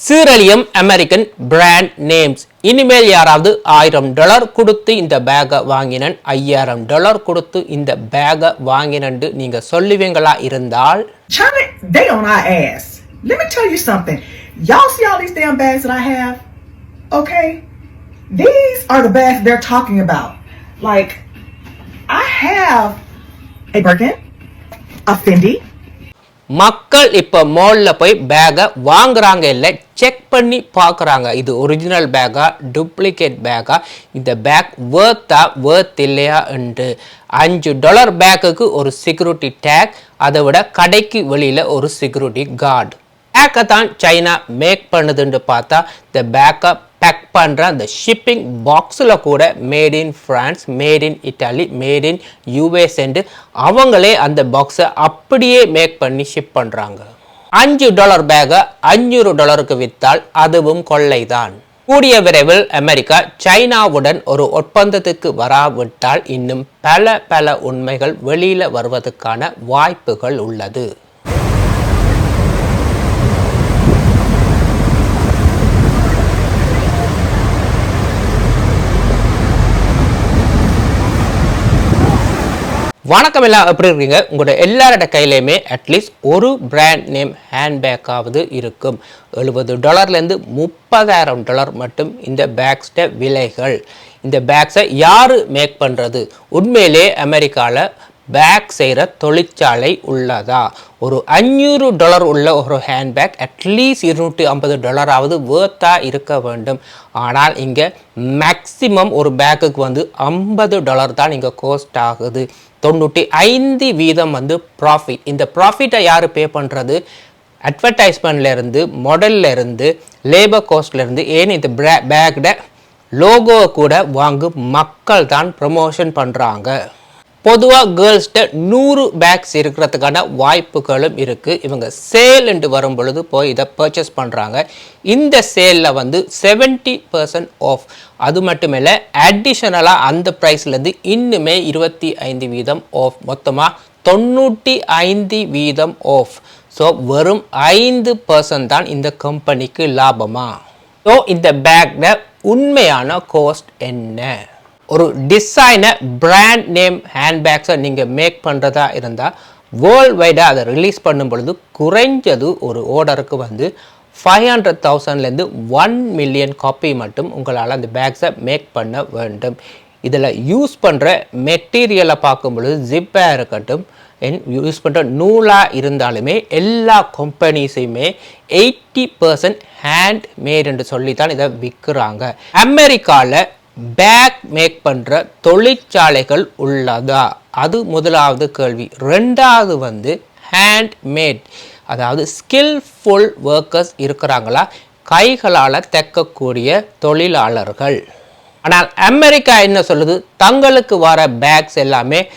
சீரழியும் American brand names இனிமேல் யாராவது ஆயிரம் டாலர் கொடுத்து இந்த பேக்கை வாங்கினன் ஐயாயிரம் டாலர் கொடுத்து இந்த பேக்கை வாங்கினன்னு நீங்க சொல்லுவீங்களா இருந்தால் China, they on our ass. Let me tell you something. Y'all see all these damn bags that I have? Okay? These are the bags they're talking about. Like, I have a Birkin, a Fendi, மக்கள் இப்போ மால்ல போய் பேகை வாங்குறாங்க இல்லை check பண்ணி பார்க்குறாங்க இது ஒரிஜினல் பேக்கா டூப்ளிகேட் பேக்கா இந்த பேக் வேர்த்தா வேர்த் இல்லையா என்று. அஞ்சு டாலர் பேக்குக்கு ஒரு செக்யூரிட்டி டேக் அதை விட கடைக்கு வெளியில் ஒரு செக்யூரிட்டி கார்டு பேக்கை தான் சைனா மேக் பண்ணுதுன்னு பார்த்தா இந்த பேக்கை பேக் பண்ணுற அந்த ஷிப்பிங் பாக்ஸில் கூட made in France made in Italy made in US அவங்களே அந்த பாக்ஸை அப்படியே மேக் பண்ணி ஷிப் பண்ணுறாங்க அஞ்சு டாலர் பேக்கை அஞ்சூறு டாலருக்கு விற்றால் அதுவும் கொள்ளைதான். கூடிய விரைவில் அமெரிக்கா சைனாவுடன் ஒரு ஒப்பந்தத்துக்கு வராவிட்டால் இன்னும் பல பல உண்மைகள் வெளியில் வருவதற்கான வாய்ப்புகள் உள்ளது. வணக்கம் எல்லாம் எப்படி இருக்கீங்க? உங்களோட எல்லாரோட கையிலையுமே அட்லீஸ்ட் ஒரு பிராண்ட் நேம் ஹேண்ட்பேக்காவது இருக்கும். எழுபது டாலர்லேருந்து முப்பதாயிரம் டாலர் மட்டும் இந்த பேக்ஸ்ட விலைகள். இந்த பேக்ஸை யார் மேக் பண்ணுறது உண்மையிலே அமெரிக்காவில் பேக் செய்கிற தொழிற்சாலை உள்ளதா? ஒரு அஞ்சூறு டாலர் உள்ள ஒரு ஹேண்ட்பேக் அட்லீஸ்ட் இருநூற்றி ஐம்பது டாலராவது வேர்த்தாக இருக்க வேண்டும். ஆனால் இங்கே மேக்ஸிமம் ஒரு பேக்குக்கு வந்து ஐம்பது டாலர் தான் இங்கே கோஸ்ட் ஆகுது. தொண்ணூற்றி ஐந்து வீதம் வந்து ப்ராஃபிட் இந்த ப்ராஃபிட்டை யார் பே பண்ணுறது அட்வர்டைஸ்மெண்ட்லேருந்து மாடல்லேருந்து இருந்து லேபர் கோஸ்ட்லேருந்து ஏன் இந்த பேக்கோட லோகோவை கூட வாங்கும் மக்கள் தான் ப்ரமோஷன் பண்ணுறாங்க பொதுவாக கேர்ள்ஸ்கிட்ட நூறு பேக்ஸ் இருக்கிறதுக்கான வாய்ப்புகளும் இருக்குது இவங்க சேல் என்று வரும் பொழுது போய் இதை பர்ச்சேஸ் பண்ணுறாங்க இந்த சேலில் வந்து செவன்ட்டி பர்சன்ட் ஆஃப் அது மட்டும் இல்லை அடிஷனலாக அந்த ப்ரைஸ்லேருந்து இன்னுமே இருபத்தி ஐந்து வீதம் ஆஃப் மொத்தமாக தொண்ணூற்றி ஐந்து வீதம் ஆஃப் ஸோ வெறும் ஐந்து பர்சன்ட் தான் இந்த கம்பெனிக்கு லாபமா? ஸோ இந்த பேக்கில் உண்மையான கோஸ்ட் என்ன? ஒரு டிசைனை பிராண்ட் நேம் ஹேண்ட்பேக்ஸை நீங்கள் மேக் பண்ணுறதா இருந்தால் வேர்ல்ட் வைடாக அதை ரிலீஸ் பண்ணும் பொழுது குறைஞ்சது ஒரு ஓர்டருக்கு வந்து ஃபைவ் ஹண்ட்ரட் தௌசண்ட்லேருந்து ஒன் மில்லியன் காப்பி மட்டும் உங்களால் அந்த பேக்ஸை மேக் பண்ண வேண்டும். இதில் யூஸ் பண்ணுற மெட்டீரியலை பார்க்கும் பொழுது ஜிப்பாக இருக்கட்டும் யூஸ் பண்ணுற நூலாக இருந்தாலுமே எல்லா கம்பெனிஸையுமே எயிட்டி பர்சன்ட் ஹேண்ட் மேட் என்று சொல்லி தான் இதை விற்கிறாங்க. அமெரிக்காவில் பேக் மேக் பண்ணுற தொழிற்சாலைகள் உள்ளதா? அது முதலாவது கேள்வி. ரெண்டாவது வந்து ஹேண்ட்மேட் அதாவது ஸ்கில்ஃபுல் ஒர்க்கர்ஸ் இருக்கிறாங்களா? கைகளால் தைக்கக்கூடிய தொழிலாளர்கள். ஆனால் அமெரிக்கா என்ன சொல்லுது? தங்களுக்கு வர பேக்ஸ் எல்லாமே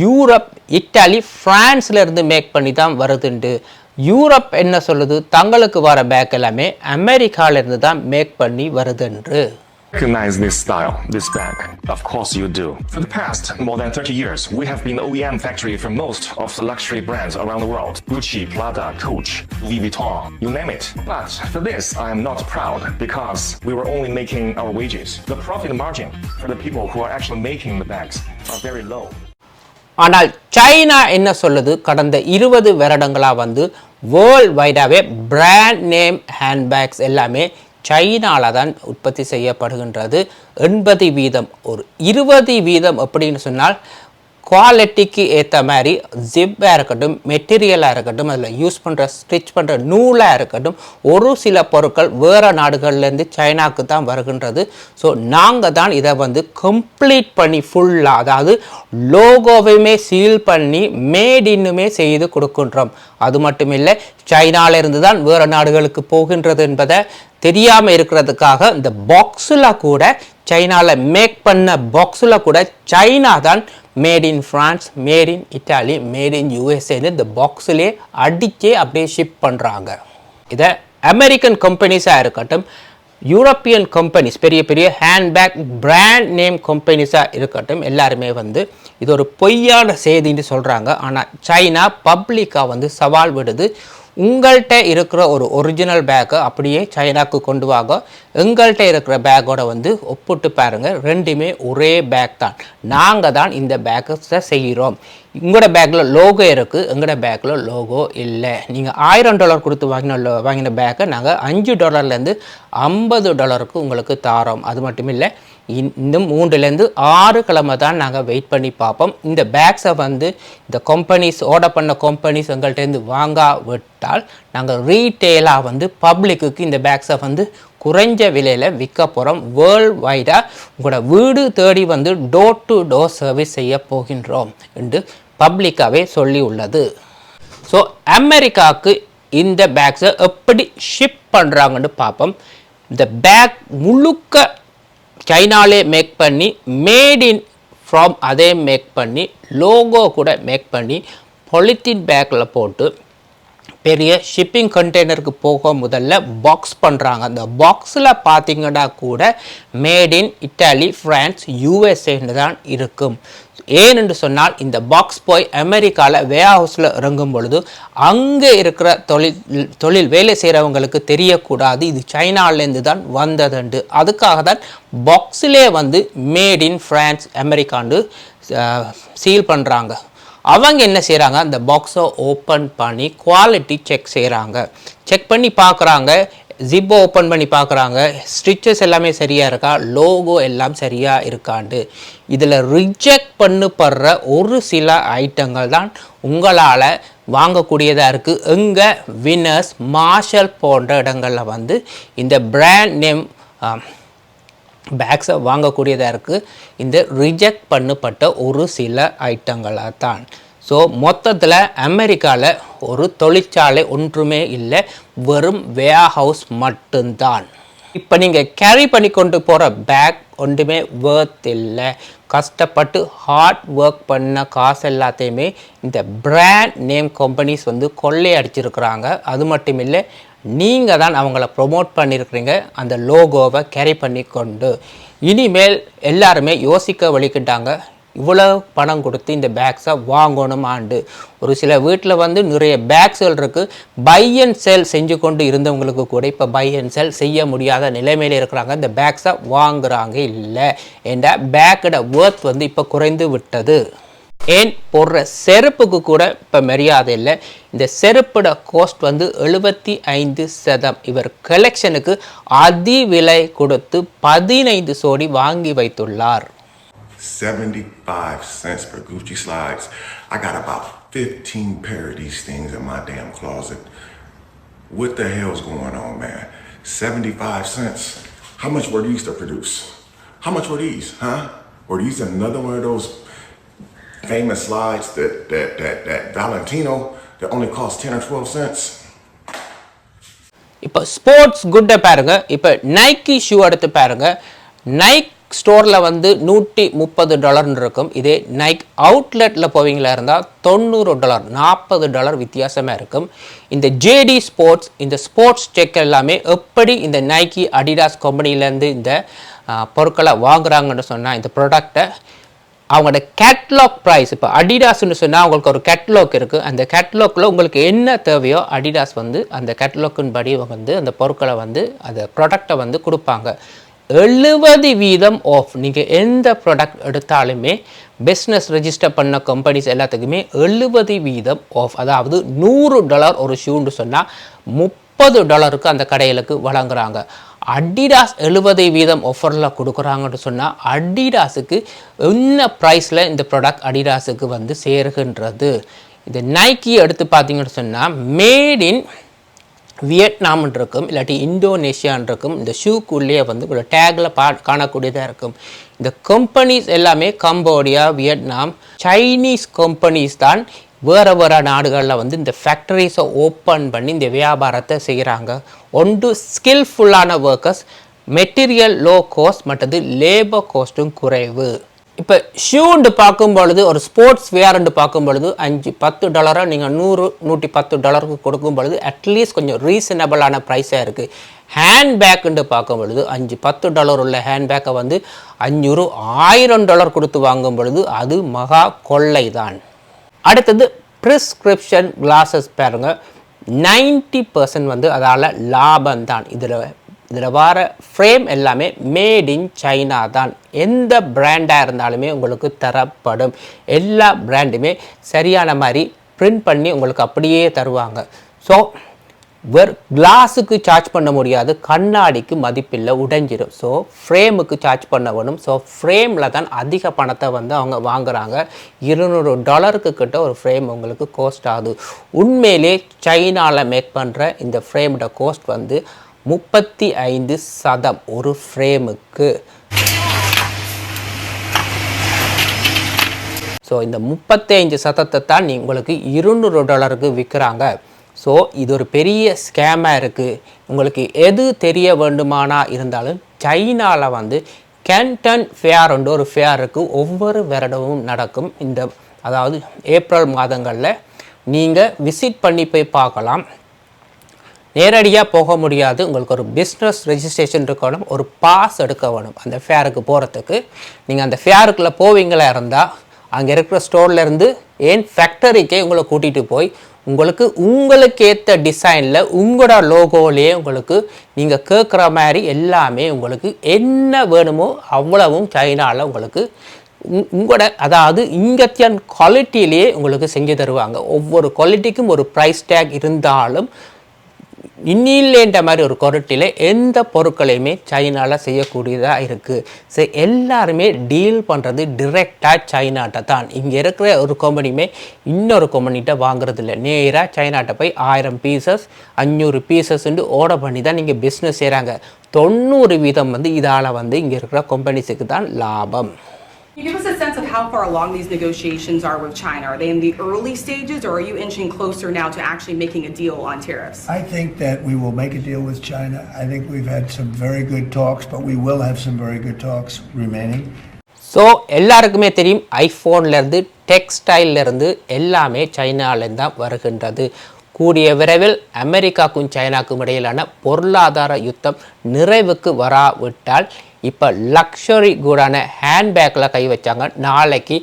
யூரப் இட்டாலி பிரான்ஸ்ல இருந்து மேக் பண்ணி தான் வருதுண்டு. யூரப் என்ன சொல்லுது? தங்களுக்கு வர பேக் எல்லாமே அமெரிக்காவிலேருந்து தான் மேக் பண்ணி வருதுன்று. Recognize this style, this bag? Of course you do. For the past more than 30 years, we have been OEM factory for most of the luxury brands around the world. Gucci, Prada, Coach, Louis Vuitton, you name it. But for this, I am not proud because we were only making our wages. The profit margin for the people who are actually making the bags are very low. ஆனால் China என்ன சொல்லுது கடந்த இருபது வருடங்களாக வந்து world வைடாகவே brand name handbags எல்லாமே சைனாவில் தான் உற்பத்தி செய்யப்படுகின்றது. எண்பது வீதம் ஒரு இருபது வீதம் அப்படின்னு சொன்னால் குவாலிட்டிக்கு ஏற்ற மாதிரி ஜிப்பாக இருக்கட்டும் மெட்டீரியலாக இருக்கட்டும் அதில் யூஸ் பண்ணுற ஸ்டிச் பண்ணுற நூலாக இருக்கட்டும் ஒரு சில பொருட்கள் வேறு நாடுகள்லேருந்து சைனாக்கு தான் வருகின்றது. ஸோ நாங்கள் தான் இதை வந்து கம்ப்ளீட் பண்ணி ஃபுல்லாக அதாவது லோகோவையுமே சீல் பண்ணி மேட் இன்னுமே செய்து கொடுக்கின்றோம். அது மட்டும் இல்லை சைனாவிலிருந்து தான் வேறு நாடுகளுக்கு போகின்றது என்பதை தெரியாமல் இருக்கிறதுக்காக இந்த பாக்ஸில் கூட சைனாவில் மேக் பண்ண பாக்ஸில் கூட சைனா தான் made in France made in Italy made in யூஎஸ்ஏன்னு இந்த பாக்ஸிலே அடிச்சே அப்படியே ஷிப் பண்ணுறாங்க இதை அமெரிக்கன் கம்பெனிஸாக இருக்கட்டும் யூரோப்பியன் கம்பெனிஸ் பெரிய பெரிய ஹேண்ட்பேக் பிராண்ட் நேம் கம்பெனிஸாக இருக்கட்டும் எல்லாருமே வந்து இது ஒரு பொய்யான செய்தின்னு சொல்கிறாங்க ஆனால் சைனா பப்ளிக்காக வந்து சவால் விடுது. உங்கள்கிட்ட இருக்கிற ஒரு ஒரிஜினல் பேக்கை அப்படியே சைனாக்கு கொண்டு வாங்க. எங்கள்கிட்ட இருக்கிற பேக்கோட வந்து ஒப்பிட்டு பாருங்கள் ரெண்டுமே ஒரே பேக் தான். நாங்கள் தான் இந்த பேக்கை செய்கிறோம் உங்களோட பேக்கில் லோகோ இருக்குது எங்களோட பேக்கில் லோகோ இல்லை. நீங்கள் ஆயிரம் டாலர் கொடுத்து வாங்கின வாங்கின பேக்கை நாங்கள் அஞ்சு டாலர்லேருந்து ஐம்பது டாலருக்கு உங்களுக்கு தாரோம். அது மட்டும் இல்லை. இன்னும் மூன்றுலேருந்து ஆறு கிழமை தான் நாங்கள் வெயிட் பண்ணி பார்ப்போம். இந்த பேக்ஸை வந்து இந்த கம்பெனிஸ் ஆர்டர் பண்ண கம்பெனிஸ் எங்கள்கிட்டேருந்து வாங்கா விட்டால் நாங்கள் ரீட்டெயிலாக வந்து பப்ளிக்குக்கு இந்த பேக்ஸை வந்து குறைஞ்ச விலையில் விற்க போகிறோம் வேர்ல்ட் வைடாக உங்களோட வீடு தேடி வந்து டோர் டு டோர் சர்வீஸ் செய்ய போகின்றோம் என்று பப்ளிக்காகவே சொல்லி உள்ளது. ஸோ அமெரிக்காவுக்கு இந்த பேக்ஸை எப்படி ஷிப் பண்ணுறாங்கன்னு பார்ப்போம். இந்த பேக் முழுக்க சைனாலே மேக் பண்ணி மேட் இன் ஃப்ரம் அதே மேக் பண்ணி லோகோ கூட மேக் பண்ணி பொலித்தீன் பேக்கில் போட்டு பெரிய ஷிப்பிங் கண்டெய்னருக்கு போக முதல்ல பாக்ஸ் பண்ணுறாங்க அந்த பாக்ஸில் பார்த்தீங்கன்னா கூட மேட் இன் இட்டாலி ஃப்ரான்ஸ் யூஎஸ்ஏன்னு தான் இருக்கும். ஏனென்று சொன்னால் இந்த பாக்ஸ் போய் அமெரிக்காவில் வே ஹவுஸில் இறங்கும் பொழுது அங்கே இருக்கிற தொழில் தொழில் வேலை செய்கிறவங்களுக்கு தெரியக்கூடாது. இது சைனாலேருந்து தான் வந்ததுண்டு. அதுக்காக தான் பாக்ஸிலே வந்து மேட் இன் ஃப்ரான்ஸ் அமெரிக்கான்னு சீல் பண்ணுறாங்க அவங்க என்ன செய்கிறாங்க அந்த பாக்ஸை ஓப்பன் பண்ணி குவாலிட்டி செக் செய்கிறாங்க செக் பண்ணி பார்க்குறாங்க. ஜிப்போ ஓப்பன் பண்ணி பார்க்குறாங்க. ஸ்டிச்சஸ் எல்லாமே சரியாக இருக்கா? லோகோ எல்லாம் சரியாக இருக்காண்டு. இதில் ரிஜெக்ட் பண்ணப்படுற ஒரு சில ஐட்டங்கள் தான் உங்களால் வாங்கக்கூடியதாக இருக்குது எங்கள் வினர்ஸ் மார்ஷல் போன்ற இடங்களில் வந்து இந்த பிராண்ட் நேம் பேக்ஸை வாங்கக்கூடியதாக இருக்குது இந்த ரிஜெக்ட் பண்ணப்பட்ட ஒரு சில ஐட்டங்களாக தான் ஸோ மொத்தத்தில் அமெரிக்காவில் ஒரு தொழிற்சாலை ஒன்றுமே இல்லை. வெறும் வே ஹவுஸ் மட்டும்தான். இப்போ நீங்கள் கேரி பண்ணி கொண்டு போகிற பேக் ஒன்றுமே வேர்த் இல்லை. கஷ்டப்பட்டு ஹார்ட் ஒர்க் பண்ண காசு எல்லாத்தையுமே இந்த பிராண்ட் நேம் கம்பெனிஸ் வந்து கொள்ளையடிச்சிருக்கிறாங்க அது மட்டும் இல்லை நீங்கள் தான் அவங்கள ப்ரொமோட் பண்ணியிருக்கிறீங்க அந்த லோகோவை கேரி பண்ணி கொண்டு. இனிமேல் எல்லாருமே யோசிக்க வலிக்கிட்டாங்க இவ்வளோ பணம் கொடுத்து இந்த பேக்ஸை வாங்கணும் ஆண்டு. ஒரு சில வீட்டில் வந்து நிறைய பேக்ஸ்கள் இருக்குது பை அண்ட் செல் செஞ்சு கொண்டு இருந்தவங்களுக்கு கூட இப்போ பை அண்ட் செல் செய்ய முடியாத நிலைமையில் இருக்கிறாங்க. இந்த பேக்ஸை வாங்குறாங்க இல்லை. என்ற பேக்கோட ஒர்த் வந்து இப்போ குறைந்து விட்டது. ஏன்? போடுற செருப்புக்கு கூட இப்போ மரியாதை இல்லை. இந்த செருப்போட கோஸ்ட் வந்து எழுபத்தி ஐந்து சதம். இவர் கலெக்ஷனுக்கு அதி விலை கொடுத்து பதினைந்து சோடி வாங்கி வைத்துள்ளார். 75 cents for Gucci slides. I got about 15 pair of these things in my damn closet. What the hell's going on, man? 75 cents. How much were these to produce? How much were these, huh? Were these another one of those famous slides that that that, that Valentino that only cost 10 or 12 cents? இப்போ sports குட்டை பாருங்க இப்போ Nike shoe எடுத்து பாருங்க Nike ஸ்டோரில் வந்து நூற்றி முப்பது டாலர்னு இருக்கும் இதே நைக் அவுட்லெட்டில் போவீங்களா இருந்தால் தொண்ணூறு டாலர் நாற்பது டாலர் வித்தியாசமாக இருக்கும். இந்த ஜேடி ஸ்போர்ட்ஸ் இந்த ஸ்போர்ட்ஸ் செக் எல்லாமே எப்படி இந்த நைக்கி அடிடாஸ் கம்பெனிலேருந்து இந்த பொருட்களை வாங்குறாங்கன்னு சொன்னால் இந்த ப்ராடக்டை அவங்களோட கேட்லாக் ப்ரைஸ் இப்போ அடிடாஸ்னு சொன்னால் அவங்களுக்கு ஒரு கேட்லாக் இருக்குது அந்த கேட்லாக்கில் உங்களுக்கு என்ன தேவையோ அடிடாஸ் வந்து அந்த கேட்லாக்கின் படி வந்து அந்த பொருட்களை வந்து அந்த ப்ராடக்டை வந்து கொடுப்பாங்க. எழுபது வீதம் ஆஃப் நீங்கள் எந்த ப்ராடக்ட் எடுத்தாலுமே பிஸ்னஸ் ரெஜிஸ்டர் பண்ண கம்பெனிஸ் எல்லாத்துக்குமே எழுபது வீதம் ஆஃப் அதாவது நூறு டாலர் ஒரு ஷூன்னு சொன்னால் முப்பது டாலருக்கு அந்த கடைகளுக்கு வழங்குறாங்க. அடிடாஸ் எழுபது வீதம் ஆஃபரில் கொடுக்குறாங்கன்னு சொன்னால் அடிடாஸுக்கு என்ன ப்ரைஸில் இந்த ப்ராடக்ட் அடிடாஸுக்கு வந்து சேருகின்றது? இந்த நைக்கி எடுத்து பார்த்தீங்கன்னு சொன்னால் மேட் இன் வியட்நாம்ன்றிருக்கும் இல்லாட்டி இந்தோனேஷியான் இருக்கும் இந்த ஷூக்குள்ளேயே வந்து ஒரு டேக்கில் பா காணக்கூடியதாக இருக்கும். இந்த கம்பெனிஸ் எல்லாமே கம்போடியா வியட்நாம் சைனீஸ் கம்பெனிஸ் தான் வேறு வேறு நாடுகளில் வந்து இந்த ஃபேக்டரிஸை ஓப்பன் பண்ணி இந்த வியாபாரத்தை செய்கிறாங்க ஒன்று ஸ்கில்ஃபுல்லான ஒர்க்கர்ஸ் மெட்டீரியல் லோ காஸ்ட் மற்றது லேபர் காஸ்ட்டும் குறைவு. இப்போ ஷூண்டு பார்க்கும் பொழுது ஒரு ஸ்போர்ட்ஸ் வேர்ண்டு பார்க்கும் பொழுது அஞ்சு பத்து டாலரை நீங்கள் நூறு நூற்றி பத்து டாலருக்கு கொடுக்கும் பொழுது அட்லீஸ்ட் கொஞ்சம் ரீசனபிளான ப்ரைஸாக இருக்குது ஹேண்ட்பேக்குன்னு பார்க்கும் பொழுது அஞ்சு பத்து டாலர் உள்ள ஹேண்ட்பேக்கை வந்து அஞ்சூறு ஆயிரம் டாலர் கொடுத்து வாங்கும் பொழுது அது மகா கொள்ளை தான் அடுத்தது ப்ரிஸ்கிரிப்ஷன் கிளாஸஸ் பாருங்கள் நைன்ட்டி பர்சன்ட் வந்து அதால் லாபம் தான் இதில் இதில் வர ஃப்ரேம் எல்லாமே மேட் இன் சைனா தான். எந்த பிராண்டாக இருந்தாலுமே உங்களுக்கு தரப்படும். எல்லா பிராண்டுமே சரியான மாதிரி பிரிண்ட் பண்ணி உங்களுக்கு அப்படியே தருவாங்க. ஸோ வெர் கிளாஸுக்கு சார்ஜ் பண்ண முடியாது. கண்ணாடிக்கு மதிப்பில்லை உடைஞ்சிரும். ஸோ ஃப்ரேமுக்கு சார்ஜ் பண்ண வேணும் ஸோ ஃப்ரேமில் தான் அதிக பணத்தை வந்து அவங்க வாங்குகிறாங்க இருநூறு டாலருக்கு கிட்ட ஒரு ஃப்ரேம் உங்களுக்கு கோஸ்ட் ஆகுது. உண்மையிலே சைனாவில் மேக் பண்ணுற இந்த ஃப்ரேமோட கோஸ்ட் வந்து முப்பத்தி ஐந்து சதம் ஒரு ஃப்ரேமுக்கு. ஸோ இந்த முப்பத்தைந்து சதத்தை தான் நீ உங்களுக்கு இருநூறு டாலருக்கு விற்கிறாங்க. ஸோ இது ஒரு பெரிய ஸ்கேமாக இருக்குது உங்களுக்கு எது தெரிய வேண்டுமானா இருந்தாலும் சைனாவில் வந்து கேன்டன் ஃபேர்ன்ற ஒரு ஃபேர் இருக்குது ஒவ்வொரு வருடமும் நடக்கும். இந்த அதாவது ஏப்ரல் மாதங்களில் நீங்கள் விசிட் பண்ணி போய் பார்க்கலாம். நேரடியாக போக முடியாது. உங்களுக்கு ஒரு பிஸ்னஸ் ரெஜிஸ்ட்ரேஷன் இருக்கணும். ஒரு பாஸ் எடுக்க வேணும். அந்த ஃபேருக்கு போகிறதுக்கு நீங்கள் அந்த ஃபேருக்குள்ளே போவீங்களா இருந்தால் அங்கே இருக்கிற ஸ்டோர்லேருந்து ஏன் ஃபேக்டரிக்கே உங்களை கூட்டிகிட்டு போய் உங்களுக்கு உங்களுக்கு ஏற்ற டிசைனில் உங்களோட லோகோலேயே உங்களுக்கு நீங்கள் கேட்குற மாதிரி எல்லாமே உங்களுக்கு என்ன வேணுமோ அவ்வளவும் சைனாவில் உங்களுக்கு உங்- உங்களோட அதாவது இங்கத்தியன் குவாலிட்டியிலேயே உங்களுக்கு செஞ்சு தருவாங்க. ஒவ்வொரு குவாலிட்டிக்கும் ஒரு ப்ரைஸ் டேக் இருந்தாலும் இன்னில்லேன்ற மாதிரி ஒரு குரட்டில் எந்த பொருட்களையுமே சைனாவில் செய்யக்கூடியதாக இருக்குது ஸோ எல்லாருமே டீல் பண்ணுறது டிரெக்டாக சைனாட்ட தான். இங்கே இருக்கிற ஒரு கம்பெனியுமே இன்னொரு கம்பெனிகிட்ட வாங்குறது இல்லை நேராக சைனாட்ட போய் ஆயிரம் பீசஸ் அஞ்சூறு பீசஸ்ன்னு ஓட பண்ணி தான் நீங்கள் பிஸ்னஸ் செய்கிறாங்க தொண்ணூறு வீதம் வந்து இதால் வந்து இங்கே இருக்கிற கம்பெனிஸுக்கு தான் லாபம். Can you give us a sense of how far along these negotiations are with China? Are they in the early stages or are you inching closer now to actually making a deal on tariffs? I think that we will make a deal with China. I think we've had some very good talks, but we will have some very good talks remaining. So எல்லாருக்குமே தெரியும் ஐஃபோன்லேருந்து டெக்ஸ்டைல்லேருந்து எல்லாமே சைனாலேருந்து தான் வருகின்றது கூடிய விரைவில் அமெரிக்காக்கும் சைனாக்கும் இடையிலான பொருளாதார யுத்தம் நிறைவுக்கு வராவிட்டால் இப்போ லக்ஷரி கூடான ஹேண்ட்பேக்கில் கை வச்சாங்க. நாளைக்கு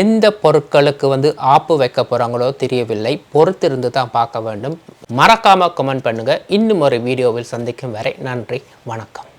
எந்த பொருட்களுக்கு வந்து ஆப்பு வைக்க போகிறாங்களோ தெரியவில்லை. பொறுத்திருந்து தான் பார்க்க வேண்டும். மறக்காமல் கமெண்ட் பண்ணுங்கள் இன்னும் ஒரு வீடியோவில் சந்திக்கும் வரை நன்றி வணக்கம்.